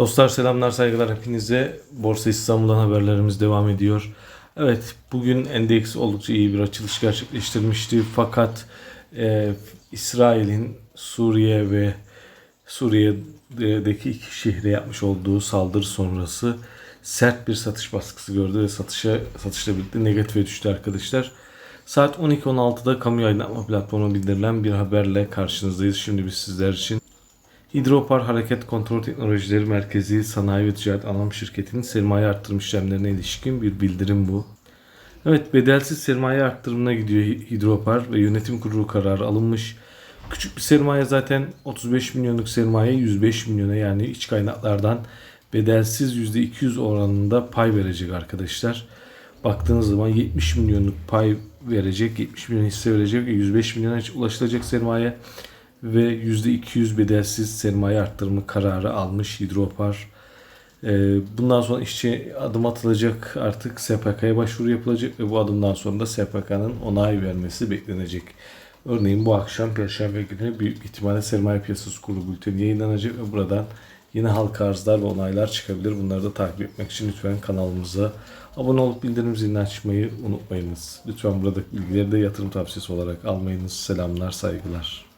Dostlar selamlar saygılar hepinize. Borsa İstanbul'dan haberlerimiz devam ediyor. Evet bugün endeks oldukça iyi bir açılış gerçekleştirmişti. Fakat e, İsrail'in Suriye ve Suriye'deki iki şehre yapmış olduğu saldırı sonrası sert bir satış baskısı gördü ve satışa satışla birlikte negatife düştü arkadaşlar. Saat 12.16'da kamu aydınlatma platformuna bildirilen bir haberle karşınızdayız. Şimdi biz sizler için Hidropar Hareket Kontrol Teknolojileri Merkezi Sanayi ve Ticaret Anonim Şirketi'nin sermaye arttırım işlemlerine ilişkin bir bildirim bu. Evet bedelsiz sermaye arttırımına gidiyor Hidropar ve yönetim kurulu kararı alınmış. Küçük bir sermaye zaten 35 milyonluk sermaye 105 milyona yani iç kaynaklardan bedelsiz %200 oranında pay verecek arkadaşlar. Baktığınız zaman 70 milyonluk pay verecek, 70 milyon hisse verecek ve 105 milyona ulaşılacak sermaye ve %200 bedelsiz sermaye arttırımı kararı almış Hidropar. Ee, Bundan sonra işçi adım atılacak artık SPK'ya başvuru yapılacak ve bu adımdan sonra da SPK'nın onay vermesi beklenecek. Örneğin bu akşam Perşembe günü büyük ihtimalle sermaye piyasası kurulu bülteni yayınlanacak ve buradan yine halka arzlar ve onaylar çıkabilir. Bunları da takip etmek için lütfen kanalımıza abone olup bildirim zilini açmayı unutmayınız. Lütfen buradaki bilgileri de yatırım tavsiyesi olarak almayınız. Selamlar, saygılar.